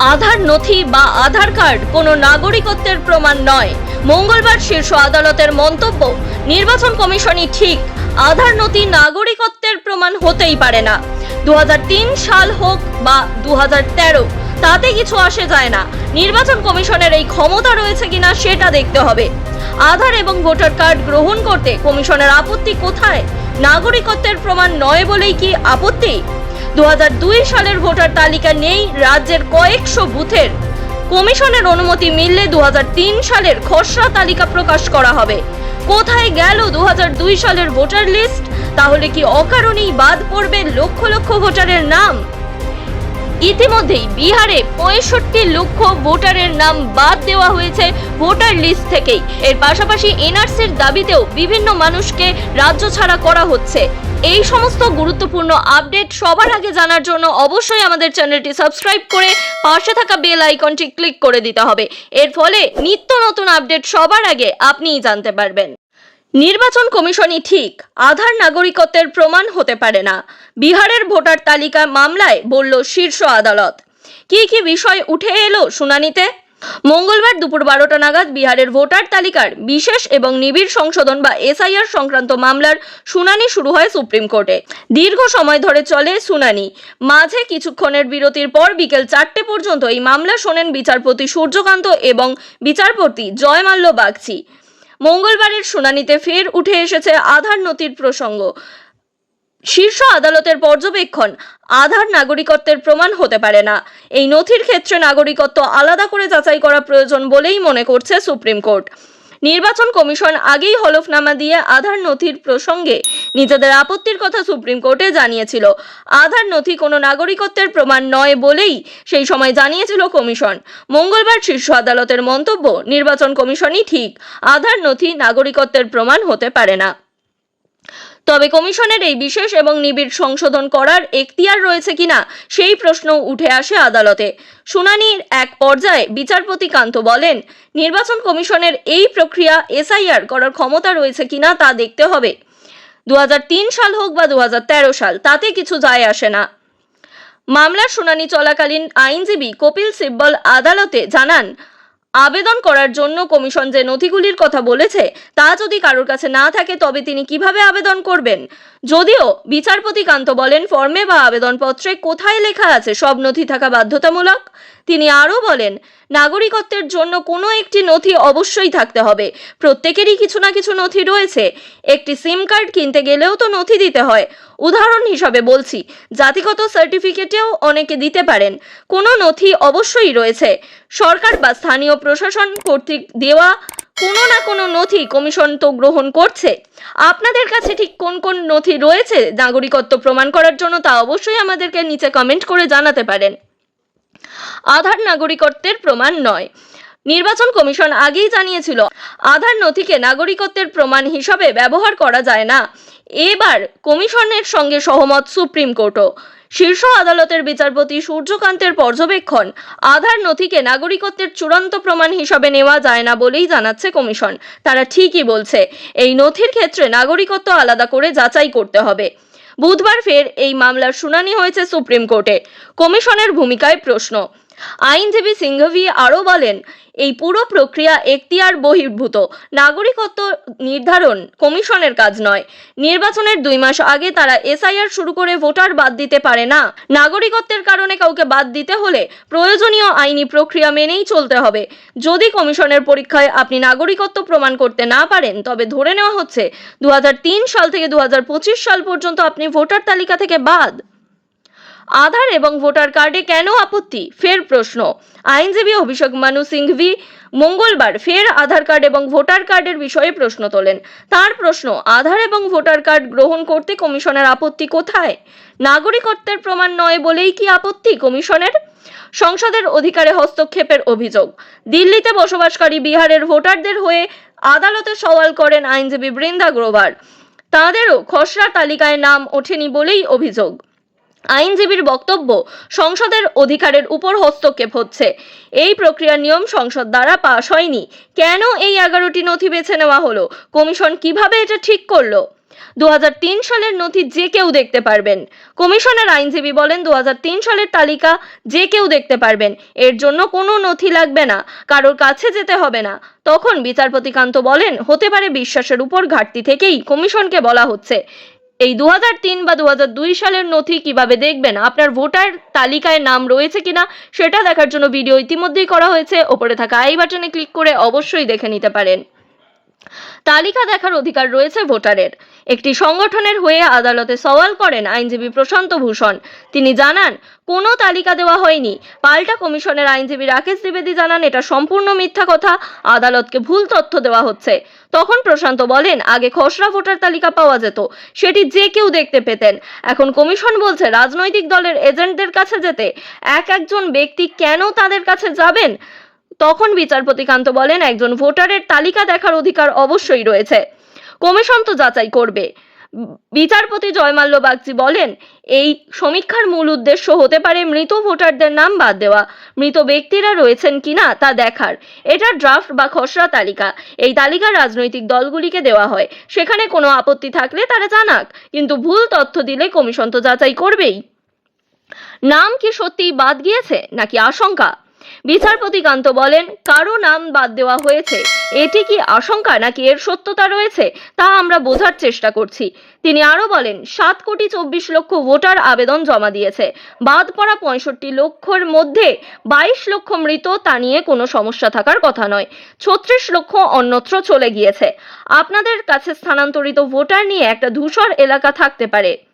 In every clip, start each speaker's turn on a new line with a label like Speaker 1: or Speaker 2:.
Speaker 1: আধার নথি বা আধার কার্ড কোনো নাগরিকত্বের প্রমাণ নয়। মঙ্গলবার শীর্ষ আদালতের মন্তব্য, নির্বাচন কমিশনই ঠিক, আধার নথি নাগরিকত্বের প্রমাণ হতেই পারে না। দু সাল হোক বা দু হাজার তেরো, তাতে কিছু আসে যায় না। নির্বাচন কমিশনের এই ক্ষমতা রয়েছে কিনা সেটা দেখতে হবে। আধার এবং ভোটার কার্ড গ্রহণ করতে কমিশনের আপত্তি কোথায়? নাগরিকত্বের প্রমাণ নয় বলেই কি আপত্তি? দু হাজার দুই সালের ভোটার তালিকা নেই রাজ্যের কয়েকশো বুথের। কমিশনের অনুমতি মিললে দু হাজার তিন সালের খসড়া তালিকা প্রকাশ করা হবে। কোথায় গেল দু হাজার দুই সালের ভোটার লিস্ট? তাহলে কি অকারণেই বাদ পড়বে লক্ষ লক্ষ ভোটারের নাম? ইতিমধ্যেই বিহারে পঁয়ষট্টি লক্ষ ভোটারের নাম বাদ দেওয়া হয়েছে ভোটার লিস্ট থেকেই। এর পাশাপাশি এনআরসির দাবিতেও বিভিন্ন মানুষকে রাজ্য ছাড়া করা হচ্ছে। এই সমস্ত গুরুত্বপূর্ণ আপডেট সবার আগে জানার জন্য অবশ্যই আমাদের চ্যানেলটি সাবস্ক্রাইব করে পাশে থাকা বেল আইকনটি ক্লিক করে দিতে হবে। এর ফলে নিত্য নতুন আপডেট সবার আগে আপনিই জানতে পারবেন। নির্বাচন কমিশনই ঠিক। আধার নাগরিকত্বের প্রমাণ হতে পারে না। বিহারের ভোটার তালিকা মামলায় বলল শীর্ষ আদালত। কি কি বিষয় উঠে এলো শুনানিতে? মঙ্গলবার দুপুর বারোটা নাগাদ বিহারের ভোটার তালিকার বিশেষ এবং নিবিড় সংশোধন বা এসআইআর সংক্রান্ত মামলার শুনানি শুরু হয় সুপ্রিম কোর্টে। দীর্ঘ সময় ধরে চলে শুনানি। মাঝে কিছুক্ষণের বিরতির পর বিকেল চারটে পর্যন্ত এই মামলা শোনেন বিচারপতি সূর্যকান্ত এবং বিচারপতি জয়মাল্য বাগচি। মঙ্গলবারের শুনানিতে ফের উঠে এসেছে আধার নথির প্রসঙ্গ। শীর্ষ আদালতের পর্যবেক্ষণ, আধার নাগরিকত্বের প্রমাণ হতে পারে না। এই নথির ক্ষেত্রে নাগরিকত্ব আলাদা করে যাচাই করা প্রয়োজন বলেই মনে করছে সুপ্রিম কোর্ট। নির্বাচন কমিশন আগেই হলফনামা দিয়ে আধার নথির প্রসঙ্গে নিজেদের আপত্তির কথা সুপ্রিম কোর্টে জানিয়েছিল। আধার নথি কোনো নাগরিকত্বের প্রমাণ নয় বলেই সেই সময় জানিয়েছিল কমিশন। মঙ্গলবার শীর্ষ আদালতের মন্তব্য, নির্বাচন কমিশনই ঠিক, আধার নথি নাগরিকত্বের প্রমাণ হতে পারে না। তবে কমিশনের এই বিশেষ এবং নিবিড় সংশোধন করার এখতিয়ার রয়েছে কিনা সেই প্রশ্ন উঠে আসে আদালতে। শুনানির এক পর্যায়ে বিচারপতি কান্ত বলেন, নির্বাচন কমিশনের এই প্রক্রিয়া এসআইআর করার ক্ষমতা রয়েছে কিনা তা দেখতে হবে। দু হাজার তিন সাল হোক বা দু হাজার তেরো সাল, তাতে কিছু যায় আসে না। মামলার শুনানি চলাকালীন আইনজীবী কপিল সিব্বল আদালতে জানান আবেদন করার জন্য কমিশন যে নথিগুলির কথা বলেছে, তা যদি কারোর কাছে না থাকে, তবে তিনি কীভাবে আবেদন করবেন? যদিও বিচারপতি কান্ত বলেন, ফর্মে বা আবেদনপত্রে কোথায় লেখা আছে, সব নথি থাকা বাধ্যতামূলক। তিনি আরও বলেন, নাগরিকত্বের জন্য কোনো একটি নথি অবশ্যই থাকতে হবে। প্রত্যেকেরই কিছু না কিছু নথি রয়েছে। একটি সিম কার্ড কিনতে গেলেও তো নথি দিতে হয়। উদাহরণ হিসাবে বলছি, জাতিগত সার্টিফিকেটেও অনেকে দিতে পারেন। কোনো নথি অবশ্যই রয়েছে। সরকার বা স্থানীয় প্রশাসন কর্তৃক দেওয়া কোনো না কোনো নথি কমিশন তো গ্রহণ করছে। আপনাদের কাছে ঠিক কোন কোন নথি রয়েছে? নাগরিকত্ব প্রমাণ করার জন্য তা অবশ্যই আমাদেরকে নিচে কমেন্ট করে জানাতে পারেন। আধার নাগরিকত্বের প্রমাণ নয়। নির্বাচন কমিশন আগেই জানিয়েছিল, আধার নথিকে নাগরিকত্বের প্রমাণ হিসাবে ব্যবহার করা যায় না। এবার কমিশনের সঙ্গে সহমত সুপ্রিম কোর্টও। শীর্ষ আদালতের বিচারপতি সূর্যকান্তের পর্যবেক্ষণ, আধার নথিকে নাগরিকত্বের চূড়ান্ত প্রমাণ হিসাবে নেওয়া যায় না বলেই জানাচ্ছে কমিশন। তারা ঠিকই বলছে, এই নথির ক্ষেত্রে নাগরিকত্ব আলাদা করে যাচাই করতে হবে। বুধবার ফের এই মামলার শুনানি হয়েছে সুপ্রিম কোর্টে। কমিশনের ভূমিকায় প্রশ্ন আইনজীবী সিংঘভি আরও বলেন, এই পুরো প্রক্রিয়া এখতিয়ার বহির্ভূত। নাগরিকত্ব নির্ধারণ কমিশনের কাজ নয়। নির্বাচনের দুই মাস আগে তারা এসআইআর শুরু করে ভোটার বাদ দিতে পারে না। নাগরিকত্বের কারণে কাউকে বাদ দিতে হলে প্রয়োজনীয় আইনি প্রক্রিয়া মেনেই চলতে হবে। যদি কমিশনের পরীক্ষায় আপনি নাগরিকত্ব প্রমাণ করতে না পারেন, তবে ধরে নেওয়া হচ্ছে দু হাজার তিন সাল থেকে দু হাজার পঁচিশ সাল পর্যন্ত আপনি ভোটার তালিকা থেকে বাদ। আধার এবং ভোটার কার্ডে কেন আপত্তি? ফের প্রশ্ন। আইনজীবী অভিষেক মানু সিংভি মঙ্গলবার ফের আধার কার্ড এবং ভোটার কার্ডের বিষয়ে প্রশ্ন তোলেন। তার প্রশ্ন, আধার এবং ভোটার কার্ড গ্রহণ করতে কমিশনের আপত্তি কোথায়? নাগরিকত্বের প্রমাণ নয় বলেই কি আপত্তি কমিশনের? সংসদের অধিকারে হস্তক্ষেপের অভিযোগ। দিল্লিতে বসবাসকারী বিহারের ভোটারদের হয়ে আদালতে সওয়াল করেন আইনজীবী বৃন্দা গ্রোভার। তাঁদেরও খসড়া তালিকায় নাম ওঠেনি বলেই অভিযোগ। আইনজীবীর বক্তব্য সংসদের অধিকারের উপর হস্তক্ষেপ হচ্ছে। এই প্রক্রিয়ার নিয়ম সংসদ দ্বারা পাশ হয়নি। কেন এই এগারোটি নথি বেছে নেওয়া হলো? কমিশন কীভাবে এটা ঠিক করল? দু হাজার তিন সালের নথি যে কেউ দেখতে পারবেন। কমিশনের আইনজীবী বলেন দু হাজার তিন সালের তালিকা যে কেউ দেখতে পারবেন। এর জন্য কোনো নথি লাগবে না, কারোর কাছে যেতে হবে না। তখন বিচারপতি কান্ত বলেন, হতে পারে বিশ্বাসের উপর ঘাটতি থেকেই কমিশনকে বলা হচ্ছে। এই দু বা দুহাজার দুই সালের নথি কীভাবে দেখবেন? আপনার ভোটার তালিকায় নাম রয়েছে কিনা সেটা দেখার জন্য ভিডিও ইতিমধ্যেই করা হয়েছে। ওপরে থাকা আই বাটনে ক্লিক করে অবশ্যই দেখে নিতে পারেন। তালিকা দেখার অধিকার রয়েছে ভোটারের। একটি সংগঠনের হয়ে আদালতে সওয়াল করেন আইনজীবী প্রশান্ত ভূষণ। তিনি জানান, কোনো তালিকা দেওয়া হয়নি। পাল্টা কমিশনের আইনজীবী রাকেশ দ্বিবেদী জানান, এটা সম্পূর্ণ মিথ্যা কথা, আদালতকে ভুল তথ্য দেওয়া হচ্ছে। তখন প্রশান্ত বলেন, আগে খসড়া ভোটার তালিকা পাওয়া যেত, সেটি যে কেউ দেখতে পেতেন। এখন কমিশন বলছে, রাজনৈতিক দলের এজেন্টদের কাছে যেতে এক একজন ব্যক্তি কেন তাদের কাছে যাবেন? তখন বিচারপতি কান্ত বলেন, একজন ভোটারের তালিকা দেখার অধিকার অবশ্যই রয়েছে। কমিশন তো যাচাই করবে। বিচারপতি জয়মাল্য বাগচি বলেন, এই সমীক্ষার মূল উদ্দেশ্য হতে পারে মৃত ভোটারদের নাম বাদ দেওয়া, মৃত ব্যক্তিরা রয়েছেন কিনা তা দেখার। এটা ড্রাফট বা খসড়া তালিকা। এই তালিকা রাজনৈতিক দলগুলিকে দেওয়া হয়। সেখানে কোনো আপত্তি থাকলে তারা জানাক, কিন্তু ভুল তথ্য দিলে কমিশন তো যাচাই করবেই। নাম কি সত্যিই বাদ গিয়েছে, নাকি আশঙ্কা? বিচারপতি কান্ত বলেন, কারও নাম বাদ দেওয়া হয়েছে। এটি কি আশঙ্কা নাকি এর সত্যতা রয়েছে, তা আমরা বোঝার চেষ্টা করছি। তিনি আরও বলেন, সাত কোটি চব্বিশ লক্ষ ভোটার আবেদন জমা দিয়েছে। বাদ পড়া পঁয়ষট্টি লক্ষর মধ্যে বাইশ লক্ষ মৃত, তা নিয়ে কোনো সমস্যা থাকার কথা নয়। ছত্রিশ লক্ষ অন্যত্র চলে গিয়েছে। আপনাদের কাছে স্থানান্তরিত ভোটার নিয়ে একটা ধূসর এলাকা থাকতে পারে।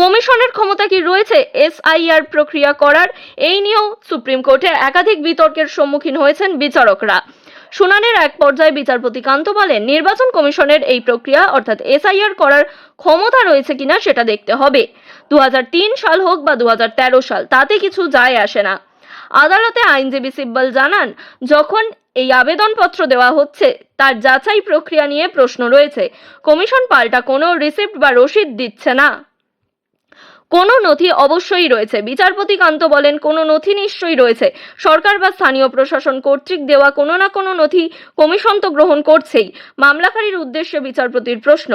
Speaker 1: কমিশনের ক্ষমতা কি রয়েছে? এসআইআর প্রক্রিয়া করার এই নিয়েও সুপ্রিম কোর্টে একাধিক বিতর্কের সম্মুখীন হয়েছেন বিচারকরা। শুনানির এক পর্যায়ে বিচারপতি কান্ত বলেন নির্বাচন কমিশনের এই প্রক্রিয়া অর্থাৎ এসআইআর করার ক্ষমতা রয়েছে কিনা সেটা দেখতে হবে। দুহাজার তিন সাল হোক বা দুহাজার তেরো সাল, তাতে কিছু যায় আসে না। আদালতে আইনজীবী সিব্বল জানান, যখন এই আবেদনপত্র দেওয়া হচ্ছে, তার যাচাই প্রক্রিয়া নিয়ে প্রশ্ন রয়েছে। কমিশন পাল্টা কোনো রিসিপ্ট বা রসিদ দিচ্ছে না। কোনো নথি অবশ্যই রয়েছে। বিচারপতি কান্ত বলেন, কোনো নথি নিশ্চয়ই রয়েছে। সরকার বা স্থানীয় প্রশাসন কর্তৃক দেওয়া কোনো না কোনো নথি কমিশন তো গ্রহণ করছেই। মামলাকারীর উদ্দেশ্যে বিচারপতির প্রশ্ন,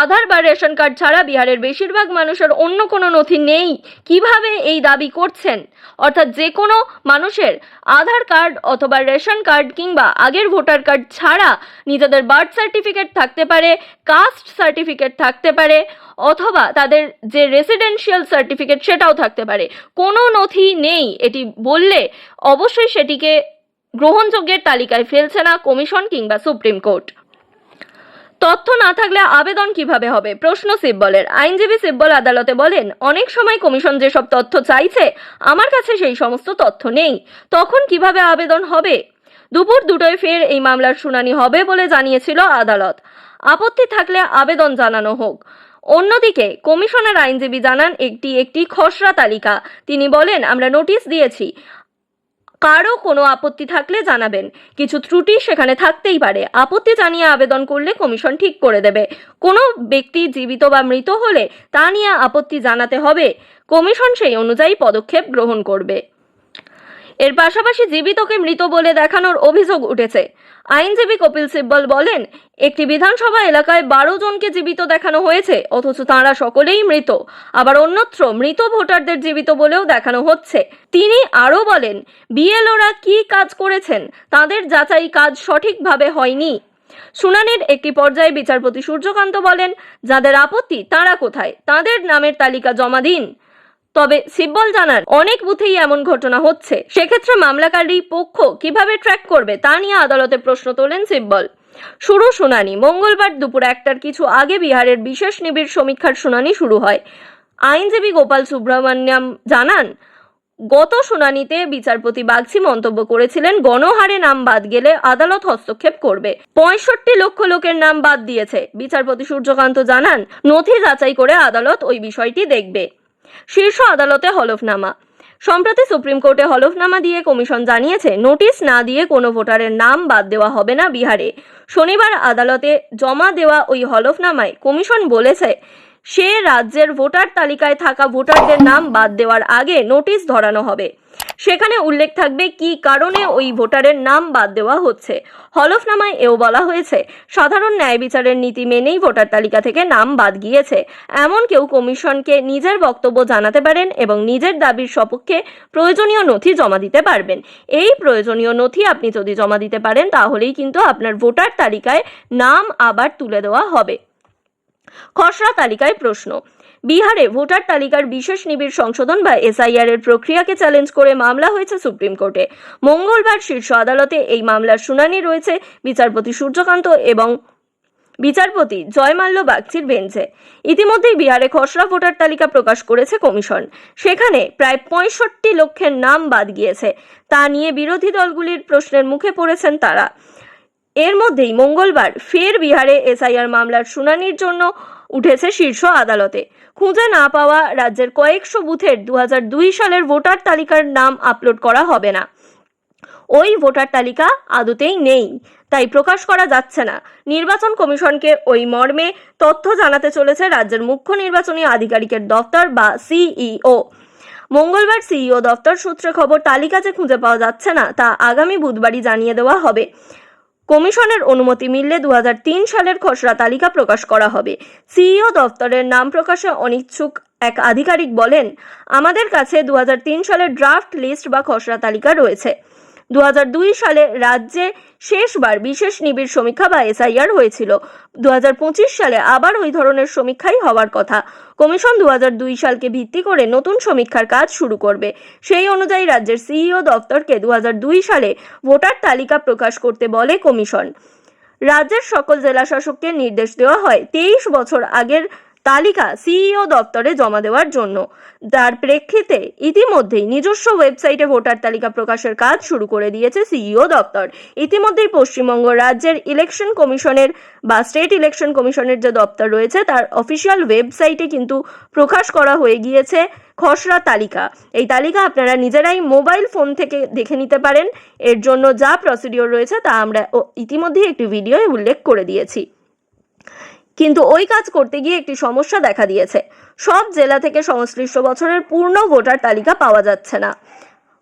Speaker 1: আধার বা রেশন কার্ড ছাড়া বিহারের বেশিরভাগ মানুষের অন্য কোনো নথি নেই। কীভাবে এই দাবি করছেন? অর্থাৎ যে কোনো মানুষের আধার কার্ড অথবা রেশন কার্ড কিংবা আগের ভোটার কার্ড ছাড়া নিজেদের বার্থ সার্টিফিকেট থাকতে পারে কাস্ট সার্টিফিকেট থাকতে পারে অথবা তাদের যে রেসিডেন্সিয়াল সার্টিফিকেট সেটাও থাকতে পারে। কোনো নথি নেই, এটি বললে অবশ্যই সেটিকে গ্রহণযোগ্যের তালিকায় ফেলছে না কমিশন কিংবা সুপ্রিম কোর্ট। তথ্য না থাকলে আবেদন কীভাবে হবে? প্রশ্ন সিব্বলের আইনজীবী সিব্বল আদালতে বলেন, অনেক সময় কমিশন যেসব তথ্য চাইছে, আমার কাছে সেই সমস্ত তথ্য নেই। তখন কীভাবে আবেদন হবে? দুপুর দুটোয় ফের এই মামলার শুনানি হবে বলে জানিয়েছিল আদালত। আপত্তি থাকলে আবেদন জানানো হোক। অন্যদিকে কমিশনের আইনজীবী জানান, একটি একটি খসড়া তালিকা। তিনি বলেন, আমরা নোটিশ দিয়েছি। কারও কোনো আপত্তি থাকলে জানাবেন। কিছু ত্রুটি সেখানে থাকতেই পারে। আপত্তি জানিয়ে আবেদন করলে কমিশন ঠিক করে দেবে। কোনো ব্যক্তি জীবিত বা মৃত হলে তা নিয়ে আপত্তি জানাতে হবে। কমিশন সেই অনুযায়ী পদক্ষেপ গ্রহণ করবে। এর পাশাপাশি জীবিতকে মৃত বলে দেখানোর অভিযোগ উঠেছে। আইনজীবী কপিল সিব্বল বলেন, একটি বিধানসভা এলাকায় বারো জনকে জীবিত দেখানো হয়েছে, অথচ তাঁরা সকলেই মৃত। আবার অন্যত্র মৃত ভোটারদের জীবিত বলেও দেখানো হচ্ছে। তিনি আরও বলেন, বিএলওরা কি কাজ করেছেন? তাদের যাচাই কাজ সঠিকভাবে হয়নি। শুনানির একটি পর্যায়ে বিচারপতি সূর্যকান্ত বলেন, যাদের আপত্তি তারা কোথায়? তাদের নামের তালিকা জমা দিন। তবে সিব্বল জানান অনেক বুথেই এমন ঘটনা হচ্ছে। সেক্ষেত্রে মামলাকারী পক্ষ কীভাবে ট্র্যাক করবে তা নিয়ে আদালতে প্রশ্ন তোলেন সিব্বল। শুরু শুনানি, মঙ্গলবার দুপুর একটার কিছু আগে বিহারের বিশেষ নিবিড় সমীক্ষার শুনানি শুরু হয়। আইনজীবী গোপাল সুব্রমণ্যম জানান, গত শুনানিতে বিচারপতি বাগচি মন্তব্য করেছিলেন, গণহারে নাম বাদ গেলে আদালত হস্তক্ষেপ করবে। পঁয়ষট্টি লক্ষ লোকের নাম বাদ দিয়েছে। বিচারপতি সূর্যকান্ত জানান, নথি যাচাই করে আদালত ওই বিষয়টি দেখবে। শীর্ষ আদালতে হলফনামা। সম্প্রতি সুপ্রিম কোর্টে হলফনামা দিয়ে কমিশন জানিয়েছে, নোটিশ না দিয়ে কোনো ভোটারের নাম বাদ দেওয়া হবে না বিহারে। শনিবার আদালতে জমা দেওয়া ওই হলফনামায় কমিশন বলেছে, সে রাজ্যের ভোটার তালিকায় থাকা ভোটারদের নাম বাদ দেওয়ার আগে নোটিশ ধরানো হবে। সেখানে উল্লেখ থাকবে কি কারণে ওই ভোটারের নাম বাদ দেওয়া হচ্ছে। হলফনামায় এও বলা হয়েছে, সাধারণ ন্যায় বিচারের নীতি মেনেই ভোটার তালিকা থেকে নাম বাদ গিয়েছে। এমন কেউ কমিশনকে নিজের বক্তব্য জানাতে পারেন এবং নিজের দাবির সপক্ষে প্রয়োজনীয় নথি জমা দিতে পারবেন। এই প্রয়োজনীয় নথি আপনি যদি জমা দিতে পারেন, তাহলেই কিন্তু আপনার ভোটার তালিকায় নাম আবার তুলে দেওয়া হবে। খসড়া তালিকায় প্রশ্ন বিহারে ভোটার তালিকার বিশেষ নিবিড় সংশোধন বা এসআইআর এর প্রক্রিয়াকে চ্যালেঞ্জ করে মামলা হয়েছে সুপ্রিম কোর্টে। মঙ্গলবার শীর্ষ আদালতে এই মামলার শুনানি রয়েছে বিচারপতি সূর্যকান্ত এবং বিচারপতি জয়মাল্য বাগচির বেঞ্চে। ইতিমধ্যেই বিহারে খসড়া ভোটার তালিকা প্রকাশ করেছে কমিশন। সেখানে প্রায় পঁয়ষট্টি লক্ষের নাম বাদ গিয়েছে। তা নিয়ে বিরোধী দলগুলির প্রশ্নের মুখে পড়েছেন তারা। এর মধ্যেই মঙ্গলবার ফের বিহারে এসআইআর মামলার শুনানির জন্য উঠেছে শীর্ষ আদালতে। খুঁজে না পাওয়া রাজ্যের কয়েকশো বুথের দু হাজার দুই সালের ভোটার তালিকার নাম আপলোড করা হবে না। ওই ভোটার তালিকা আদতেই নেই, তাই প্রকাশ করা যাচ্ছে না। নির্বাচন কমিশনকে ওই মর্মে তথ্য জানাতে চলেছে রাজ্যের মুখ্য নির্বাচনী আধিকারিকের দপ্তর বা সিইও। মঙ্গলবার সিইও দপ্তর সূত্রে খবর, তালিকা যে খুঁজে পাওয়া যাচ্ছে না, তা আগামী বুধবারই জানিয়ে দেওয়া হবে। কমিশনের অনুমতি মিললে দু হাজার তিন সালের খসড়া তালিকা প্রকাশ করা হবে। সিইও দপ্তরের নাম প্রকাশে অনিচ্ছুক এক আধিকারিক বলেন, আমাদের কাছে দু হাজার তিন সালের ড্রাফট লিস্ট বা খসড়া তালিকা রয়েছে। দু হাজার দুই সালে রাজ্যে শেষবার বিশেষ নিবিড় সমীক্ষা বা এসআইআর হয়েছিল। দু হাজার পঁচিশ সালে আবার ওই ধরনের সমীক্ষাই হওয়ার কথা। কমিশন দু হাজার দুই সালকে ভিত্তি করে নতুন সমীক্ষার কাজ শুরু করবে। সেই অনুযায়ী রাজ্যের সিইও দপ্তরকে দু হাজার দুই সালে ভোটার তালিকা প্রকাশ করতে বলে কমিশন। রাজ্যের সকল জেলা শাসককে নির্দেশ দেওয়া হয়, তেইশ বছর আগের তালিকা সিইও দপ্তরে জমা দেওয়ার জন্য। তার প্রেক্ষিতে ইতিমধ্যেই নিজস্ব ওয়েবসাইটে ভোটার তালিকা প্রকাশের কাজ শুরু করে দিয়েছে সিইও দপ্তর। ইতিমধ্যেই পশ্চিমবঙ্গ রাজ্যের ইলেকশন কমিশনের বা স্টেট ইলেকশন কমিশনের যে দপ্তর রয়েছে, তার অফিসিয়াল ওয়েবসাইটে কিন্তু প্রকাশ করা হয়ে গিয়েছে খসড়া তালিকা। এই তালিকা আপনারা নিজেরাই মোবাইল ফোন থেকে দেখে নিতে পারেন। এর জন্য যা প্রসিডিওর রয়েছে তা আমরা ইতিমধ্যেই একটি ভিডিওয়ে উল্লেখ করে দিয়েছি। কিন্তু ওই কাজ করতে গিয়ে একটি সমস্যা দেখা দিয়েছে। সব জেলা থেকে সংশ্লিষ্ট বছরের পূর্ণ ভোটার তালিকা পাওয়া যাচ্ছে না।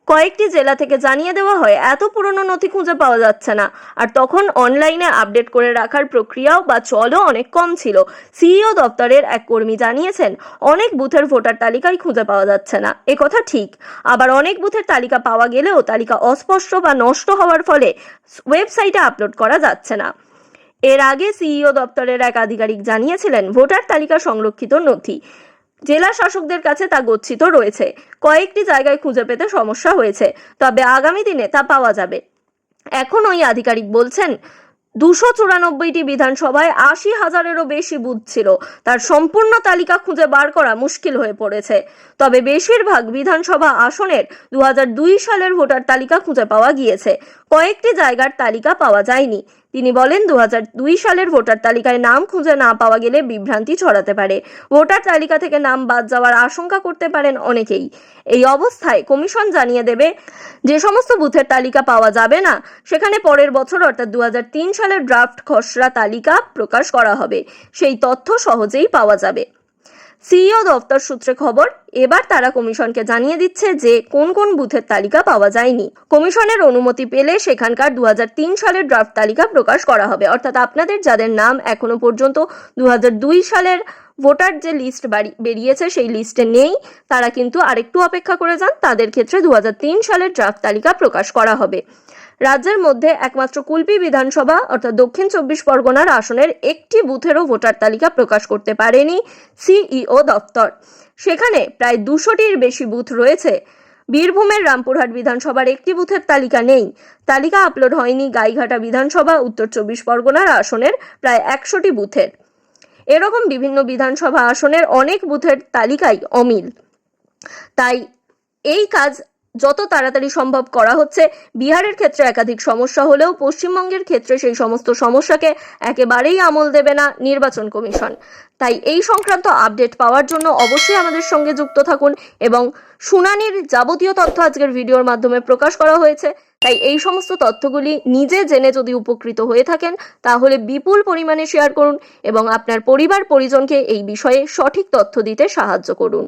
Speaker 1: কয়েকটি জেলা থেকে জানিয়ে দেওয়া হয়, এত পুরনো নথি খুঁজে পাওয়া যাচ্ছে না। আর তখন অনলাইনে আপডেট করে রাখার প্রক্রিয়াও বা চলও অনেক কম ছিল। সিইও দপ্তরের এক কর্মী জানিয়েছেন, অনেক বুথের ভোটার তালিকাই খুঁজে পাওয়া যাচ্ছে না। এ কথা ঠিক। আবার অনেক বুথের তালিকা পাওয়া গেলেও তালিকা অস্পষ্ট বা নষ্ট হওয়ার ফলে ওয়েবসাইটে আপলোড করা যাচ্ছে না। এর আগে সিইও দপ্তরের এক আধিকারিক জানিয়েছিলেন, ভোটার তালিকা সংরক্ষিত নথি। জেলা শাসকদের কাছে তা গচ্ছিত রয়েছে। কয়েকটি জায়গায় খুঁজে পেতে সমস্যা হয়েছে, তবে আগামী দিনে তা পাওয়া যাবে। এখন ওই আধিকারিক বলছেন, দুশো চুরানব্বইটি বিধানসভায় আশি হাজারেরও বেশি বুথ ছিল। তার সম্পূর্ণ তালিকা খুঁজে বার করা মুশকিল হয়ে পড়েছে। তবে বেশিরভাগ বিধানসভা আসনের দু হাজার দুই সালের ভোটার তালিকা খুঁজে পাওয়া গিয়েছে। কয়েকটি জায়গার তালিকা পাওয়া যায়নি। তিনি বলেন দু হাজার দুই সালের ভোটার তালিকায় নাম খুঁজে না পাওয়া গেলে বিভ্রান্তি ছড়াতে পারে। ভোটার তালিকা থেকে নাম বাদ যাওয়ার আশঙ্কা করতে পারেন অনেকেই। এই অবস্থায় কমিশন জানিয়ে দেবে, যে সমস্ত বুথের তালিকা পাওয়া যাবে না, সেখানে পরের বছর অর্থাৎ দু হাজার তিন সালের ড্রাফট খসড়া তালিকা প্রকাশ করা হবে। সেই তথ্য সহজেই পাওয়া যাবে। সিইও দপ্তর সূত্রে খবর, এবার তারা কমিশনকে জানিয়ে দিচ্ছে যে কোন কোন বুথের তালিকা পাওয়া যায়নি। কমিশনের অনুমতি পেলে সেখানকার দু হাজার তিন সালের ড্রাফট তালিকা প্রকাশ করা হবে। অর্থাৎ আপনাদের যাদের নাম এখনও পর্যন্ত দু হাজার দুই সালের ভোটার যে লিস্ট বেরিয়েছে সেই লিস্টে নেই। তারা কিন্তু আরেকটু অপেক্ষা করে যান। তাদের ক্ষেত্রে দু হাজার তিন সালের ড্রাফট তালিকা প্রকাশ করা হবে। রাজ্যের মধ্যে একমাত্র কুলপি বিধানসভা, অর্থাৎ দক্ষিণ চব্বিশ পরগনার আসনের একটি বুথেরও ভোটার তালিকা প্রকাশ করতে পারেনি সিইও দপ্তর সেখানে প্রায় দুশোটির বেশি বুথ রয়েছে। বীরভূমের রামপুরহাট বিধানসভার একটি বুথের তালিকা নেই। তালিকা আপলোড হয়নি গাইঘাটা বিধানসভা, উত্তর চব্বিশ পরগনার আসনের প্রায় একশোটি বুথের। এরকম বিভিন্ন বিধানসভা আসনের অনেক বুথের তালিকাই অমিল। তাই এই কাজ যত তাড়াতাড়ি সম্ভব করা হচ্ছে। বিহারের ক্ষেত্রে একাধিক সমস্যা হলেও পশ্চিমবঙ্গের ক্ষেত্রে সেই সমস্ত সমস্যাকে একেবারেই আমল দেবে না নির্বাচন কমিশন। তাই এই সংক্রান্ত আপডেট পাওয়ার জন্য অবশ্যই আমাদের সঙ্গে যুক্ত থাকুন এবং শুনানির যাবতীয় তথ্য আজকের ভিডিওর মাধ্যমে প্রকাশ করা হয়েছে। তাই এই সমস্ত তথ্যগুলি নিজে জেনে যদি উপকৃত হয়ে থাকেন, তাহলে বিপুল পরিমাণে শেয়ার করুন এবং আপনার পরিবার পরিজনকে এই বিষয়ে সঠিক তথ্য দিতে সাহায্য করুন।